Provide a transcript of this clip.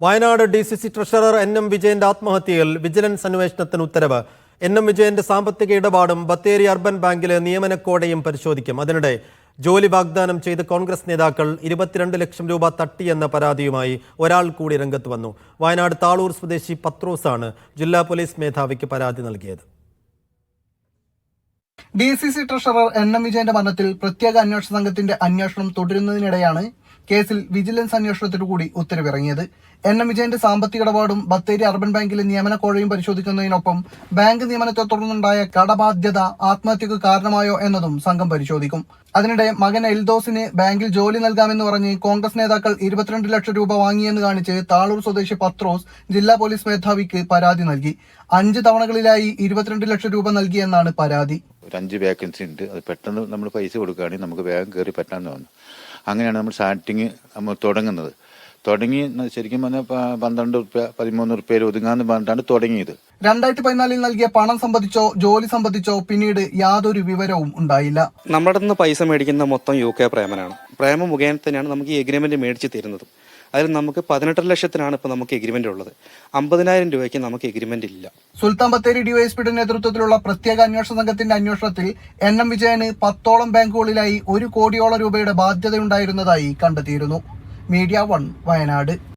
Wayanad D C C treasurer N M വിജയന്റെ ആത്മഹത്യയിൽ vigilance അന്വേഷണത്തിന് ഉത്തരവ്. എൻ എം വിജയന്റെ സാമ്പത്തിക ഇടപാടും ബത്തേരി അർബൻ ബാങ്കിലെ നിയമനക്കോടയും പരിശോധിക്കും. അതിനിടെ ജോലി വാഗ്ദാനം ചെയ്ത് കോൺഗ്രസ് നേതാക്കൾ ഇരുപത്തിരണ്ട് ലക്ഷം രൂപ തട്ടിയെന്ന പരാതിയുമായി ഒരാൾ കൂടി രംഗത്ത് വന്നു. വയനാട് താളൂർ സ്വദേശി പത്രോസാണ് ജില്ലാ പോലീസ് മേധാവിക്ക് പരാതി നൽകിയത്. D C C treasurer N M വിജയന്റെ മരണത്തിൽ പ്രത്യേക അന്വേഷണ സംഘത്തിന്റെ അന്വേഷണം തുടരുന്നതിനിടെയാണ് കേസിൽ വിജിലൻസ് അന്വേഷണത്തിനു കൂടി ഉത്തരവിറങ്ങിയത്. എൻ. എം. വിജയന്റെ സാമ്പത്തിക ഇടപാടും ബത്തേരി അർബൻ ബാങ്കിലെ നിയമന കോഴയും പരിശോധിക്കുന്നതിനൊപ്പം ബാങ്ക് നിയമനത്തെ തുടർന്നുണ്ടായ കടബാധ്യത ആത്മഹത്യക്ക് കാരണമായോ എന്നതും സംഘം പരിശോധിക്കും. അതിനിടെ മകൻ എൽദോസിന് ബാങ്കിൽ ജോലി നൽകാമെന്ന് പറഞ്ഞ് കോൺഗ്രസ് നേതാക്കൾ ഇരുപത്തിരണ്ട് ലക്ഷം രൂപ വാങ്ങിയെന്ന് കാണിച്ച് താളൂർ സ്വദേശി പത്രോസ് ജില്ലാ പോലീസ് മേധാവിക്ക് പരാതി നൽകി. അഞ്ച് തവണകളിലായി ഇരുപത്തിരണ്ട് ലക്ഷം രൂപ നൽകിയെന്നാണ് പരാതി. ഒരു അഞ്ച് വേക്കൻസി ഉണ്ട്. അത് പെട്ടെന്ന് നമ്മൾ പൈസ കൊടുക്കുകയാണെങ്കിൽ നമുക്ക് വേഗം കയറി പറ്റാമെന്ന് തോന്നുന്നു. അങ്ങനെയാണ് നമ്മൾ സ്റ്റാർട്ടിങ് നമ്മൾ തുടങ്ങുന്നത്. തുടങ്ങി ശരിക്കും പറഞ്ഞാൽ പന്ത്രണ്ട് റുപ്യ പതിമൂന്ന് റുപ്യയിൽ ഒതുങ്ങാന്ന് പറഞ്ഞിട്ടാണ് തുടങ്ങിയത്. രണ്ടായിരത്തി പതിനാലിൽ നൽകിയ പണം സംബന്ധിച്ചോ ജോലി സംബന്ധിച്ചോ പിന്നീട് യാതൊരു വിവരവും ഉണ്ടായില്ല. നമ്മുടെ നിന്ന് പൈസ മേടിക്കുന്ന മൊത്തം യു കെ പ്രേമനാണ്. പ്രേമ മുഖേന തന്നെയാണ് നമുക്ക് ഈ എഗ്രിമെന്റ് മേടിച്ച് തരുന്നത്. അതിൽ നമുക്ക് പതിനെട്ടര ലക്ഷത്തിനാണ് ഇപ്പോൾ നമുക്ക് എഗ്രിമെന്റ് ഉള്ളത്. അമ്പതിനായിരം രൂപയ്ക്ക് നമുക്ക് എഗ്രിമെന്റ് ഇല്ല. സുൽത്താൻ ബത്തേരി ഡിവൈഎസ്പിയുടെ നേതൃത്വത്തിലുള്ള പ്രത്യേക അന്വേഷണ സംഘത്തിന്റെ അന്വേഷണത്തിൽ എൻ എം വിജയന് പത്തോളം ബാങ്കുകളിലായി ഒരു കോടിയോളം രൂപയുടെ ബാധ്യതയുണ്ടായിരുന്നതായി കണ്ടെത്തിയിരുന്നു. Media one Wayanad.